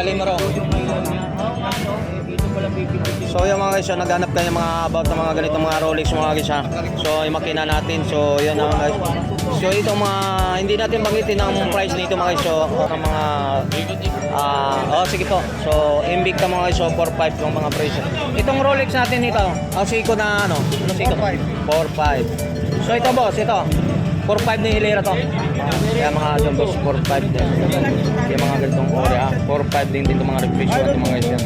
tanggalin mo ro. So yung mga guys, so, naghanap kayo mga about ng mga ganitong mga Rolex mga guys ha. So yung makina natin, so yan ang guys. So itong mga, hindi natin banggitin ang price nito mga guys. So ang mga, ah, oh sige po. So Invicta mga guys, so 4.5 yung mga price. Itong Rolex natin ito, ang Seiko na ano? Ano Seiko? 4.5. So ito boss, ito. 4.5 na hilera to. Kaya mga boss, 4.5 din. Kaya mga ganitong ore ha. 4.5 din dito mga reflection at mga guys yan.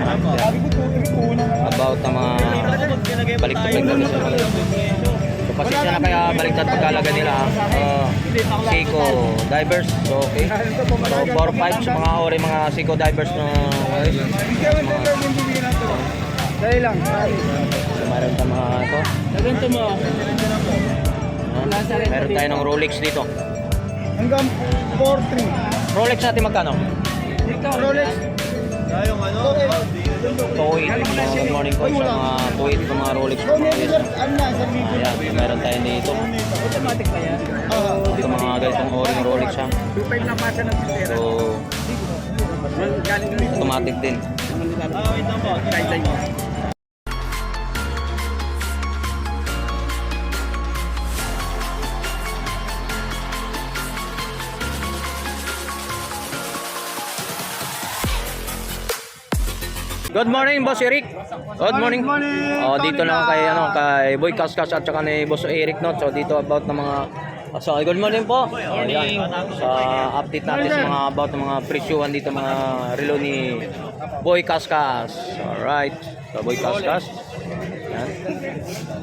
Yan. About na mga baliktad na sa mga So pasensya na kaya baliktad pagkalaga nila ha. Uh, Seiko Divers. So okay. So 4.5 sa mga ore mga Seiko Divers na guys. Dali lang. so mayroon mga ito. Yan. Meron tayo ng Rolex dito. Hanggang 4-3. Rolex natin magkano? Rolex. Tuwid. So, good morning po sa mga tuwid ng mga Rolex. Ano. Ayan, meron tayo dito. Automatic pa yan? Ito mga ganitong oring Rolex ha. 2.5 na pasa ng pera. So, automatic din. Oo, ito po. Guideline Good morning, Boss Eric. Good morning. Morning, Oh, dito Tony na Vlog. kay ano kay Boy Kaskas at saka ni Boss Eric no. So dito about ng mga So, good morning po. Oh, yan. Sa update natin sa mga about ng mga presyuhan dito mga relo ni Boy Kaskas. Alright. So, Boy Kaskas. Yan.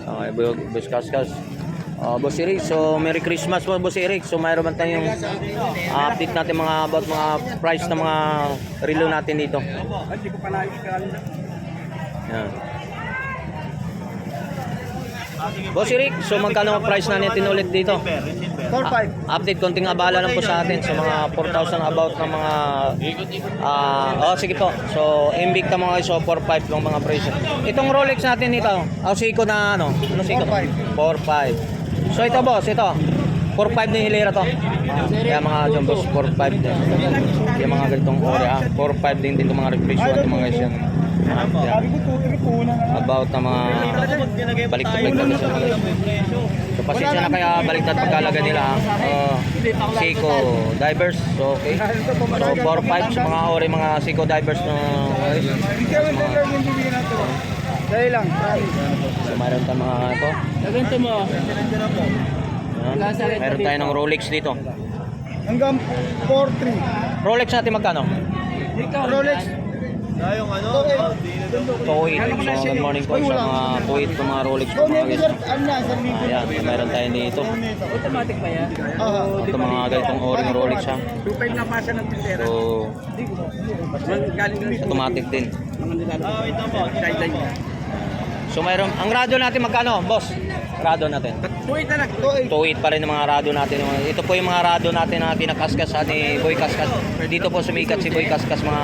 Okay, Boy Kaskas. Uh, Boss Eric, so Merry Christmas po Boss Eric. So mayroon man tayong uh, update natin mga about mga price ng mga relo natin dito. Hindi ko pala. Yan. Boss Eric, so magkano ang price na natin ulit dito? 4.5. Update, konting abala lang po sa atin sa mga 4,000 about ng mga ah oh sige po. So Invicta mga guys, so 4.5 yung mga presyo. Itong Rolex natin ito, oh, Seiko na ano? Ano Seiko? 4.5. 4.5. So ito boss, ito. 4.5 na hilera to. Kaya mga dyan boss, 4.5 din. Kaya mga ganitong ore ha. 4.5 din dito mga reflection at mga guys yan. Yan Sabi ko 2.3 po na. about na mga baliktad baliktad sa mga So pasensya na kaya baliktad pagkalaga nila ha. Uh, Seiko Divers. So okay. So 4-5 sa mga ore mga Seiko Divers na guys. Ikaw yung. Dali lang. So mayroon tayong mga ito. Naganto mo. Yan. Meron tayo ng Rolex dito. Hanggang 4.3. Rolex natin magkano? Rolex. Tuwid. So good morning po sa mga tuwid ng mga Rolex po mga guys. ano. Ayan, meron tayo dito. Automatic pa yan? Oo. Ito mga ganitong ore ng Rolex ha. 2.5 na pasa ng pera. So automatic din. mga nilalaro. Oo, ito po. Guideline mo. So mayroon, ang radyo natin magkano, boss? Radyo natin. 2.8 na lang. 2.8. 2.8 pa rin ang mga radyo natin. Ito po yung mga radyo natin na pinakaskas ni Boy Kaskas. Dito po sumikat si Boy Kaskas mga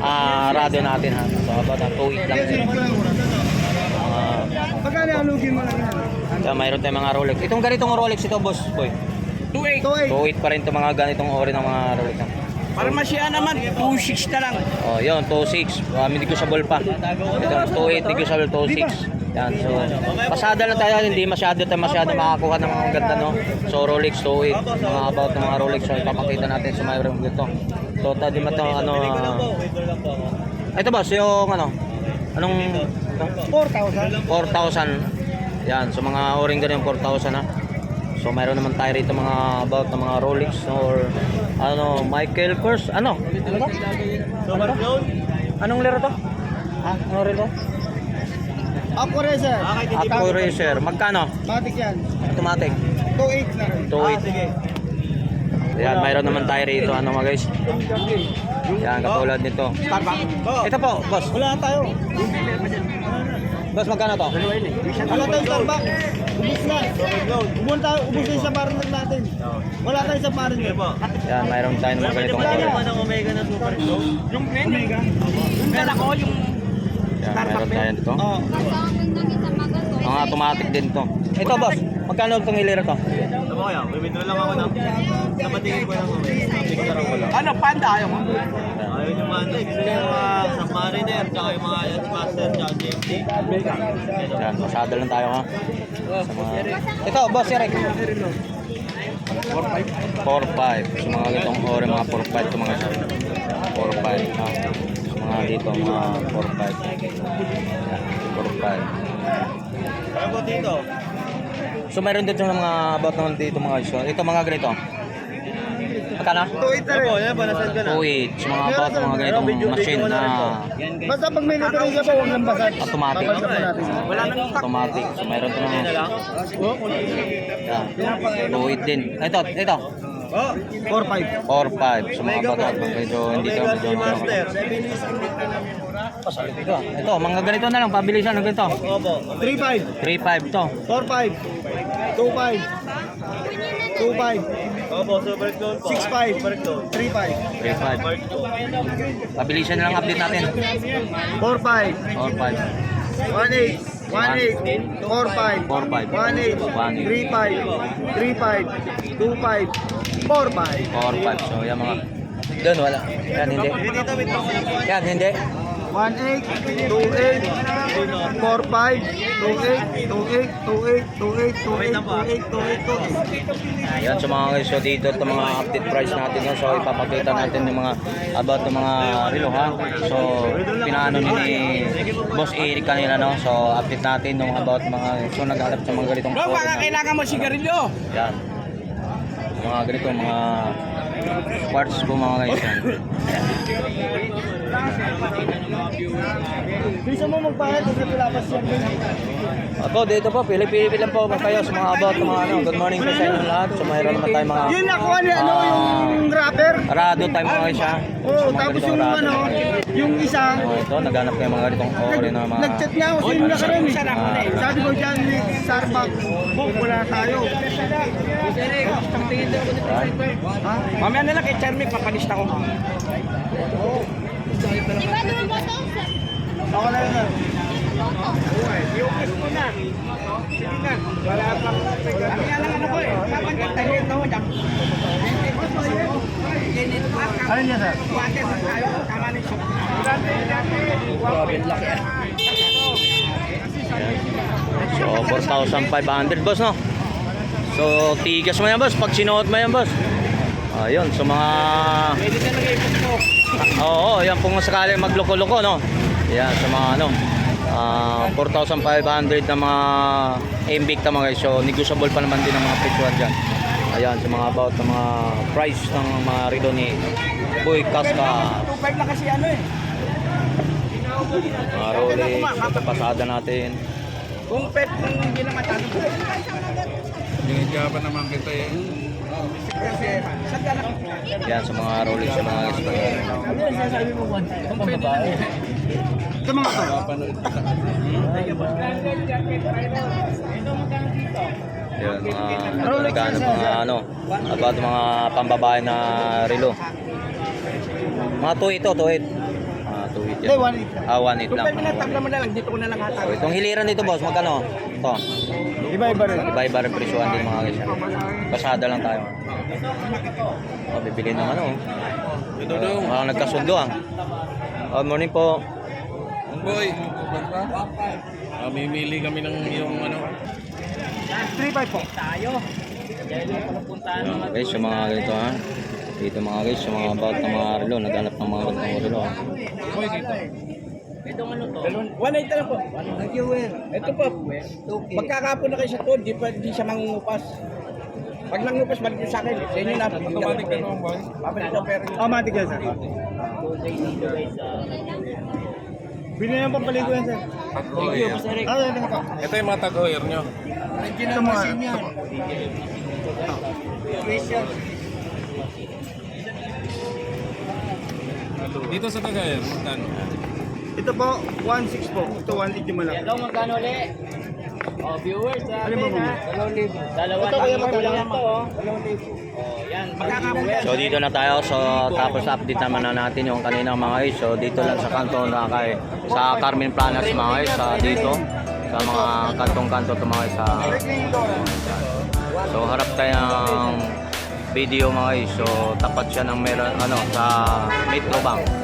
ah radyo natin ha. So about na 2.8 lang. Uh, Pagkali alugin mo lang yan. so, mayroon tayong mga Rolex. Itong ganitong Rolex ito, boss, boy. 2.8. 2.8 pa rin itong mga ganitong ori ng mga Rolex. Para masya naman, 2.6 na lang. Oh, yun, 2.6. Uh, negotiable pa. Ito, 2.8, negotiable 2.6. Yan, so, pasada lang tayo, hindi masyado tayo masyado makakuha ng mga ganda, no? So, Rolex 2.8, mga about ng mga Rolex, so, ipapakita natin sa mayroong dito. So, tadi mo ito, ano, ah, ito boss, yung, ano, anong, ito? 4,000. 4,000. Yan, so mga o-ring ganun 4,000 ha. So mayroon naman tayo rito mga about ng mga Rolex or ano, Michael Kors, ano? Ano to? Ano to? Anong laro to? Ah, ano rin to? Ako rin, sir. Aqua Racer. Magkano? Matic yan. Automatic. 2.8 na rin. 2.8. Yan, mayroon naman tayo rito ano mga guys. Yan, katulad nito. Ito po, boss. Wala tayo. Boss, magkano to? Wala tayong Starbucks. Ubus na. Ubus tayo, ubus na sa barangay natin. Wala tayong sa barangay. Yan, mayroon tayo ng mga ganitong color. ng Omega na Super Glow? Yung Omega. Yung ko, yung Yan, mayroon tayo dito. Oo. Kasama ng isang magato. Mga automatic din to. Ito boss, magkano itong hilera to? Ano ba kaya? Withdraw lang ako ng napatingin ko lang mamaya. Picture ko lang. Ano, panda ayaw mo? Ayaw yung mga ano, gusto yung mga Submariner, tsaka yung mga Yachtmaster, tsaka JMT. Yan, pasada lang tayo ha. Sa mga... Ito, boss, Eric. 4-5. 4-5. Sa mga ganitong ore, mga 4-5 ito mga 4-5. Ha? Sa mga dito, mga 4-5. 4-5. Ano dito? So meron din yung mga about naman dito mga iso. Ito mga ganito. Magkano? Tuwit na rin. Ako, yan ba? Nasend ka na? Sa mga about mga ganitong machine na Basta pag may nutrensya pa, huwag lang basag. automatic. Natin. Wala nang. Automatic. So meron ito mga yan. Wait din. Ito, ito. Oh, 4-5. 4-5. Sa mga about medyo hindi ka Omega medyo Sea Master. Ito, ito, mga ganito na lang, pabilisan ng ganito. Opo. 3-5. 3-5 to. 4-5. 2-5. 2-5. Opo, super clone po. 6-5. Super clone. 3-5. 3-5. Mark 2. Pabilisan na lang update natin. 4-5. 4-5. 1-8. 1-8. 4-5. 4-5. 1-8. 3-5. 3-5. 2-5. 4-5. 4-5. So, yan mga... Doon, wala. Yan, hindi. Yan, hindi. Ayan, so mga guys, so dito ito mga update price natin yun. So ipapakita natin yung mga about ng mga relo ha. So pinaano ni Boss Eric kanila no. So update natin yung about mga so naghanap sa mga ganitong Bro, baka kailangan mo sigarilyo. Yan. Mga ganito mga parts po mga guys. Ayan. Bisa mo magpahal kasi pilapas yan. Ako dito po, pili-pili lang po kayo sa mga about mga ano. Good morning po sa inyo lahat. So mayroon naman tayo mga Yun nakuha ni ano, Ah. yung rapper. rado tayo mga ha. Oo, tapos yung ano, yung isa, Oh, ito, naghanap kayo mga ganitong ore na mga... nag-chat niya ako sa inyo na karon. Ah. Sabi ko dyan, ni Starbucks, wala tayo. Mamaya na lang kay Charmy, papalista ko. Di ba doon ba to? Ako na yun. I-focus mo na. Sige na. Wala pang... Kami nga lang ano eh. Kapag tayo ito, jump. Ano niya, sir? Na siya. So, 4,500 boss, no? So, tigas mo yan, boss. Pag sinuot mo yan, boss. Ayun, so mga... Pwede na mo. Ah, Oo, yan kung sakali magloko-loko, no? Yan, sa mga ano, ah 4,500 na mga Invicta mga guys. So, negotiable pa naman din ang mga presyohan dyan. Ayan, sa mga about ng mga price ng mga relo ni Boy Casca. 2.5 na kasi ano eh. Mga Rolex, ito pasada natin. Kung pet, kung hindi na masyado. Binigyan pa naman kita eh. Yan, sa mga Rolex, sa mga guys. Ito mga to. Yan, mga nagano mga ano, about mga pambabae na relo. Mga tuwit ito, tuwit. Ah, tuwit Hindi, yan. 1-8. Ah, 1.8 Kung lang. pwede na tabla mo na lang, dito ko na lang hatawin. itong hiliran dito, boss, magkano? Ito. Iba-iba rin. Iba-iba rin presyohan din mga guys. Pasada lang tayo. Oh, bibili ng ano. Ito daw. Uh, nagkasundo ah. Good morning po. Ang boy. Ah, mimili kami ng yung ano. 3-5 po. Yan, guys, yung mga ganito ha. Dito mga guys, yung mga about ng mga relo. Naghanap ng mga relo ha. Boy, dito. Dalawang, 1.8 na lang po. Thank you, Will. Ito po, magkakapon na kayo sa to, di, pa, di siya mangungupas. Pag nangupas, balik niyo sa akin. Sa inyo na. Automatic ka naman boy. Babalik ko pero Automatic yan, sir. Bili na pampaligo yan, sir. Tatlo yan. Ah, yan ito. Ito yung mga tag-heuer nyo. Ito mga. Dito sa tag-heuer, magkano? Ito po, 1.6 po. Ito 1.8 yung malaki. Hello, magkano ulit? Oh, viewers, sa mo? ha? Dalawang libo. Dalawa Ito, lang magkano? lang to, oh. Dalawang libo. Oh, yan. So dito na tayo. So tapos update naman na natin yung kanina mga guys. So dito lang sa kanto na kay sa Carmen Planas mga guys. Sa dito. sa mga kantong-kanto to mga sa So harap tayo ng video mga guys. So tapat siya ng meron ano sa Metro Bank.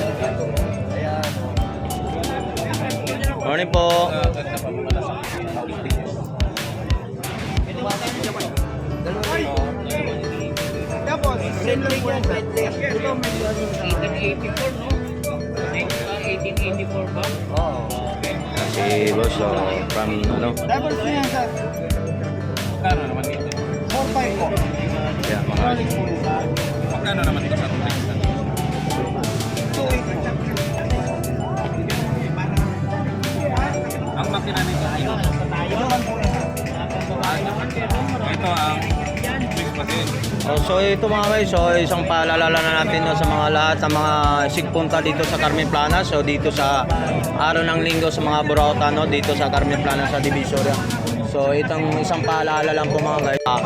Morning po. Tapos, same lang po yan. Ito, may 1884, no? 1884 ba? Si boss so, from ano. Tapos na yan, sir. Magkano naman dito? 4-5 po. Yeah, mga Magkano naman ito sa Oh, so ito mga guys, so isang paalala na natin no, sa mga lahat ng mga sigpunta dito sa Carmen Plana. So dito sa araw ng linggo sa mga Burauta no, dito sa Carmen Plana sa Divisoria. So itong isang paalala lang po mga guys. Ah,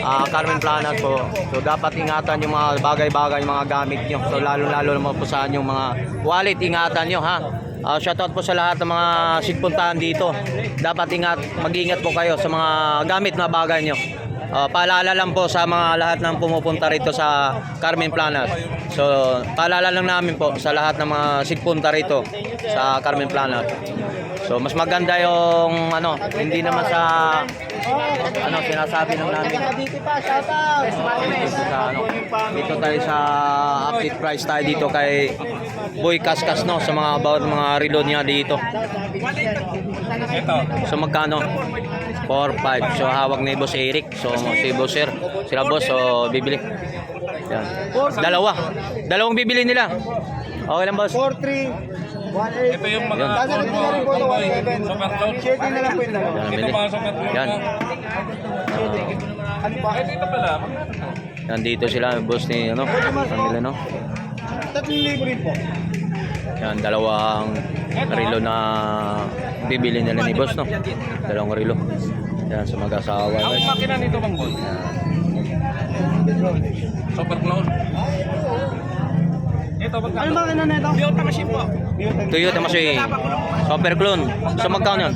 ah, Carmen Plana po. So dapat ingatan yung mga bagay-bagay, mga gamit nyo. So lalo-lalo naman po sa yung mga wallet, ingatan nyo ha. Ah, shoutout po sa lahat ng mga sigpuntahan dito. Dapat ingat, mag-ingat po kayo sa mga gamit na bagay nyo. Uh, paalala lang po sa mga lahat ng pumupunta rito sa Carmen Planas. So, paalala lang namin po sa lahat ng mga sigpunta rito sa Carmen Planas. So, mas maganda yung ano, hindi naman sa ano sinasabi ng namin sa ano, dito tayo sa update price tayo dito kay Boy Kaskas no sa mga about mga reload niya dito. Ito, So magkano? 4-5. So hawak ni Boss Eric. So si Boss Sir. Sila Boss. So bibili. Yan. Dalawa. Dalawang bibili nila. Okay lang Boss. 4-3, 1-8. Ito yung mga Yan. Sasagot ko na rin po ito, Pangboy, 1-7. super cloud. Share na lang po yung dalawa. Yan ang Ito bili. mga super cloud. Yan. Ano pa? Dito pala. Yan dito sila boss ni ano. Kanila no. 3,000 rin po. Yan dalawang relo na bibili nila ni boss no. Dalawang relo. Yan sa mag-asawa Ang guys. makina nito bang boy? Super cloud. Ito Ano magkano? ba kina neto? Toyota machine po. Toyota Masoy. Super clone. So magkano yun?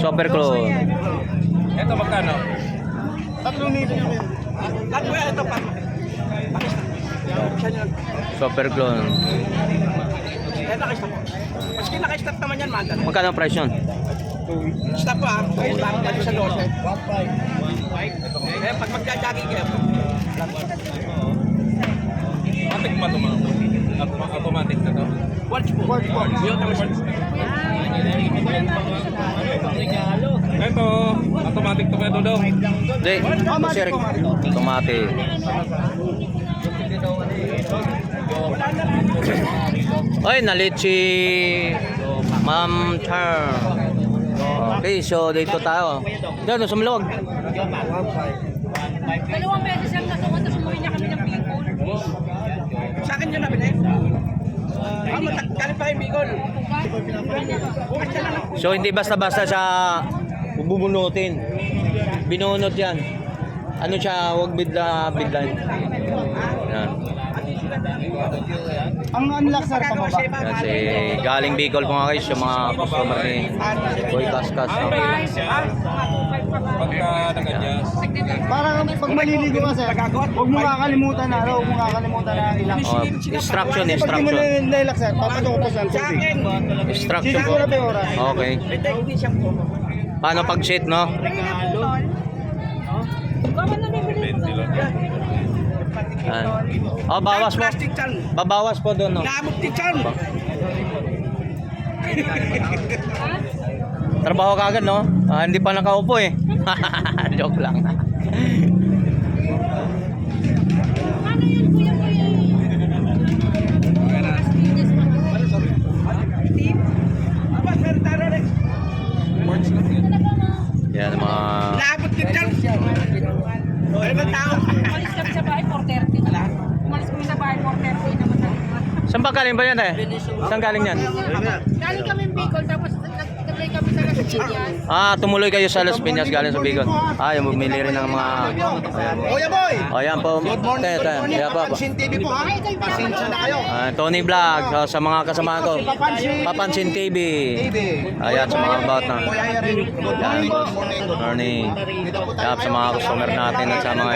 Super clone. Ito magkano? 3,000 na rin. At kuya, ito pa. Super clone. Maski naka-stop naman yan, madal. Magkano ang price yun? Stop ah. Ayun, parang dali sa 12. Eh, pag magja-jogging kayo, Automatic pa ito mga Automatic na to. watch po. Watch po. Toyota machine. Ito, automatic to kaya daw. Hindi. Sir, tomate. Ay, nalit si Ma'am Char. Okay, so dito tayo. Dito sa maluwag. Dalawang beses siyang nasuot, tapos umuwi niya kami ng Bicol. Sa akin yun namin eh. Ah, matagalit pa yung Bicol. Bukas ka na lang. So hindi basta-basta sa bubunutin. Binunot yan. Ano siya, huwag bidla, bidlan. Yan. Ang unlock sir pa ba? Yan si galing Bicol po nga guys, yung mga customer ni Boy Kaskas. No? Pagka nag-adjust. Para pag maliligo ka sir, huwag mo kakalimutan na, huwag mo kakalimutan na ilang. Oh, instruction, Kasi pag di mo instruction. sir, papatok ko po sa tubig. akin, Instruction po. ko na pa yung oras. Okay. Paano pag sit, no? Gawa na bibili ko. Yan. Oh, bawas po. Babawas po doon, no? Naamok ti chan. Trabaho kagad, no? Ah, hindi pa nakaupo eh. Joke lang. Yan mga... Labot ka dyan! Ano ba tao? Umalis kami sa bahay 4.30 na lang. Umalis kami sa bahay 4.30 naman na Saan ba galing ba yan eh? Saan galing yan? Galing kami Las Piñas. Ah, tumuloy kayo sa Las Piñas galing sa Bicol. Ah, yung bumili rin ng mga... Ayan. Kuya boy! O yan po. Good morning, Ito, good morning. Yan po. Papansin TV po ha. Pasensya na kayo. Ah, Tony Vlog so, sa mga kasama ko. Papansin. Papansin TV. TV. Ayan sa mga about na. Kuya Eric, good morning, good morning. Good morning. Yan sa mga customer natin at sa mga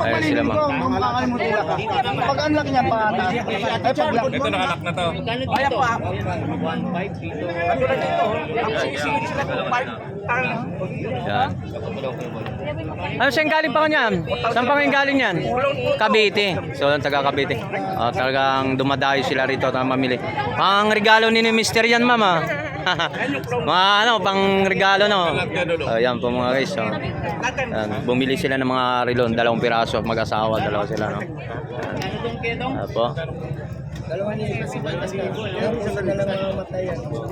ayun sila mga. Mga kakay mo tila ka. Pag unlock niya pa. Ay pag lock. Ito nakalak na to. Magkano dito? 1.5 dito. Ano na dito? Yan. Ano siyang galing pa kanyan? Saan pa ngayon galing yan? Cavite. So, taga Cavite. Oh, talagang dumadayo sila rito na mamili. Pang regalo ni ni Mister yan, mama. mga ano, pang regalo no. Oh, yan po mga guys. So, yan. Bumili sila ng mga rilon, dalawang piraso, mag-asawa, dalawa sila no. Yan. Apo.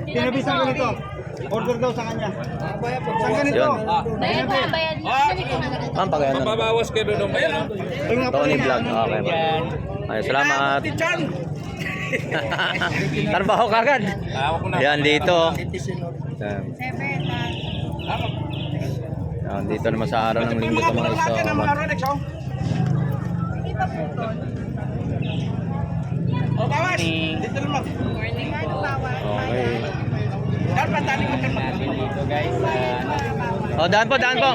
Pinabisan ko nito. Order daw sa kanya. Sa ganito. Yun. Bayan ba? Bayan. Ma'am, pag ano. Mababawas kayo doon. Ayan o. Tony Vlog. Okay po. Ay, salamat. Trabaho kagad. Yan dito. Yan. Dito naman sa araw ng linggo ito mga iso. O, bawas! Dito naman. Okay. Dapat tali mo ka Dito guys. O, daan po, daan po.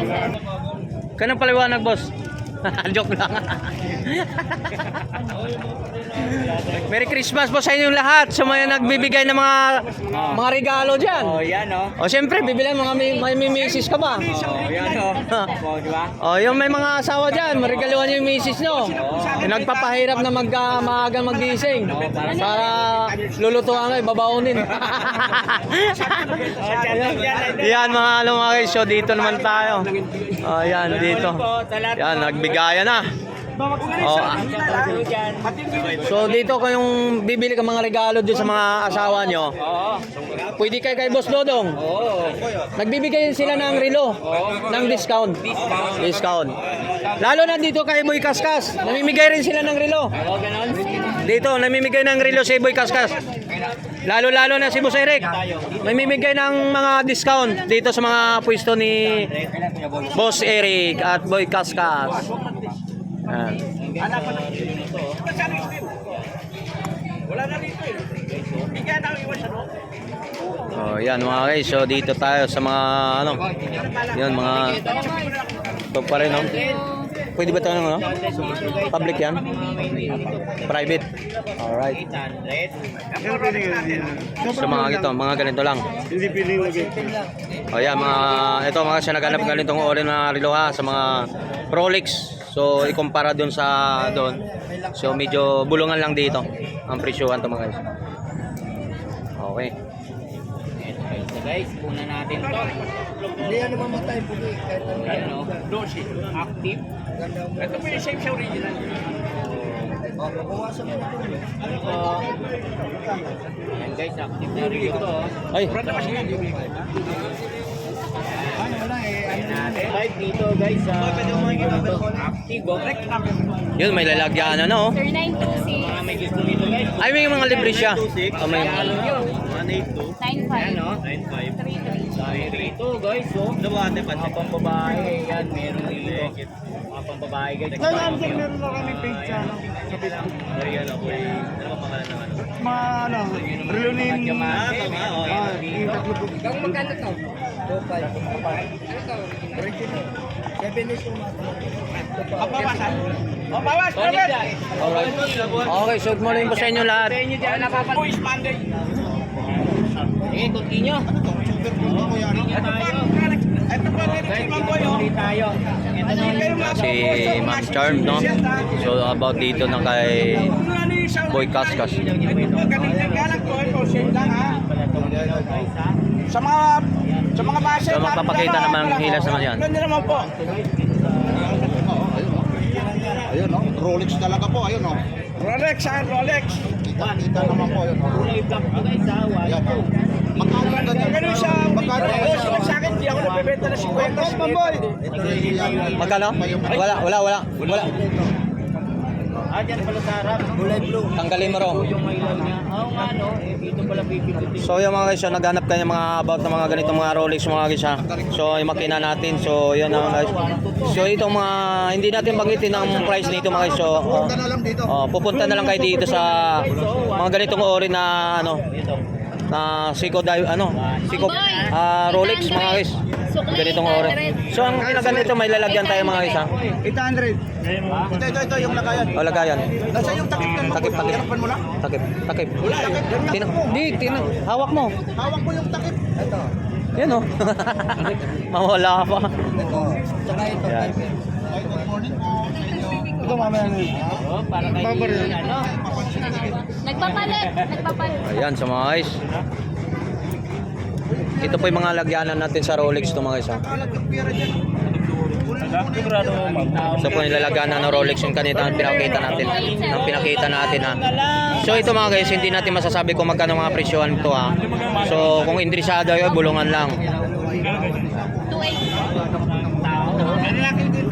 Kanang paliwanag, boss. Joke lang. Merry Christmas po sa inyong lahat. Sa mga nagbibigay ng mga mga regalo diyan. Oh, yan oh. O siyempre, bibilan mga may, may, misis ka ba? Oh, yan oh. Oh, di ba? O, yung may mga asawa dyan, marigaluhan yung misis nyo. Yung nagpapahirap na magka, maaga magising. Para lulutuan kayo, babaunin. yan mga ano mga so dito naman tayo. O, yan, dito. Yan, nagbigayan na. So dito kayong bibili ka mga regalo dun sa mga asawa nyo. Pwede kay kay Boss Dodong. Nagbibigay sila ng relo, ng discount. Discount. Lalo na dito kay Boy Kaskas. Namimigay rin sila ng relo. Dito, namimigay ng relo si Boy Kaskas. Lalo-lalo na si Boss Eric. Namimigay ng mga discount dito sa mga pwesto ni Boss Eric at Boy Kaskas. Yan. Wala na dito eh. Bigyan na iwan siya, no? Oh, yan mga guys. So dito tayo sa mga ano. Yun mga Ito pa rin, no? Pwede ba ito ng ano? Public yan? Private? Alright. 800. Sa mga ito, mga ganito lang. Hindi piling lagi. O yan, mga, ito mga siya naghanap ng ganitong ori na relo ha, sa mga Rolex. So, ikumpara dun sa doon. So, medyo bulungan lang dito ang presyuhan to mga guys. Okay. So guys, kuna natin to. Hindi ano mamatay po kahit ano. Ano? Dosi. Active. Ito po yung same sa original. Na. Ito. Ayan guys, active na rin ito. oh. Ay, Wala kasi yan. Ano wala eh. Ayan natin. Live dito guys. sa Active oh. yun, may lalagyan na, no? Sir 926. Mga may gusto dito guys. Ay, may mga libre siya. Oh, may, Ano nyo? 95. Ayan oh. 33. Dahil ito guys, oh. Mga pambabae, yan, meron dito. Mga pambabae guys. Kailan sir meron na kami page sa ano? Sa Facebook. Mga ano, relunin. Ah, tama, oh, Ah, yung tatlo po. Kang magkano to? Seven days po O, bawasan. Okay, so good morning po sa inyo lahat. Sa inyo dyan, Monday. Sige, continue. Ito ito tayo. Mga Si Ma'am Charm, no? So, about dito na kay Ano? Boy Kaskas. Sa mga sa mga base. So, magpapakita naman ang hilas naman yan. Ganun naman po. Ayun no, Rolex talaga po, ayun no. Rolex, ha, Rolex. Kita, kita naman po, ayun no. Ayan po. Magkano ganyan? Ganun siya. Magkano? Sa akin, di ako nagbebenta na 50. boy. Magkano? Wala, wala, wala. Wala. Ah, dyan pala sa harap. Kulay blue. Tanggalin mo ro. Yung may ilaw niya. Oo nga, no? Eh, dito pala pipindutin. So yung mga guys, so, naghanap kayo mga about ng mga ganitong mga Rolex mga guys ha. So yung makina natin, so yun ang guys. So itong mga, hindi natin banggitin ang price nito mga guys. So, oh, oh, pupunta na lang kayo dito sa mga ganitong ori na ano, na Seiko Dive, ano, Seiko ah, Rolex mga guys. Ganitong ori. So ang kinaganito may lalagyan tayo mga ha. 800. Ito, ito, ito, yung lagayan. O lagayan. Nasa yung takip ka Takip, takip. Harapan mo lang. Takip, takip. Wala, takip. Tina, di, tina, hawak mo. Hawak mo yung takip. Ito. Yan o. Mawala pa. Tsaka ito. Yan. Good morning po. Ito mamaya na yun. Oh, para kay ano? Nagpapalit. Nagpapalit. Ayan sa mga guys. Ito po yung mga lagyanan natin sa Rolex to mga magtao. So po yung lalagyanan ng Rolex yung kanina ang pinakita natin. Ang pinakita natin ha. So ito mga guys, hindi natin masasabi kung magkano mga presyohan ito ha. So kung interesado yun, bulungan lang. 2.8.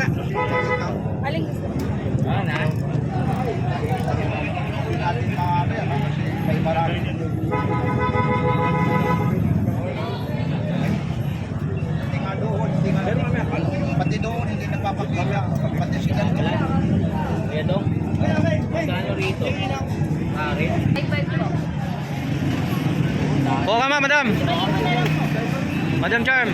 time.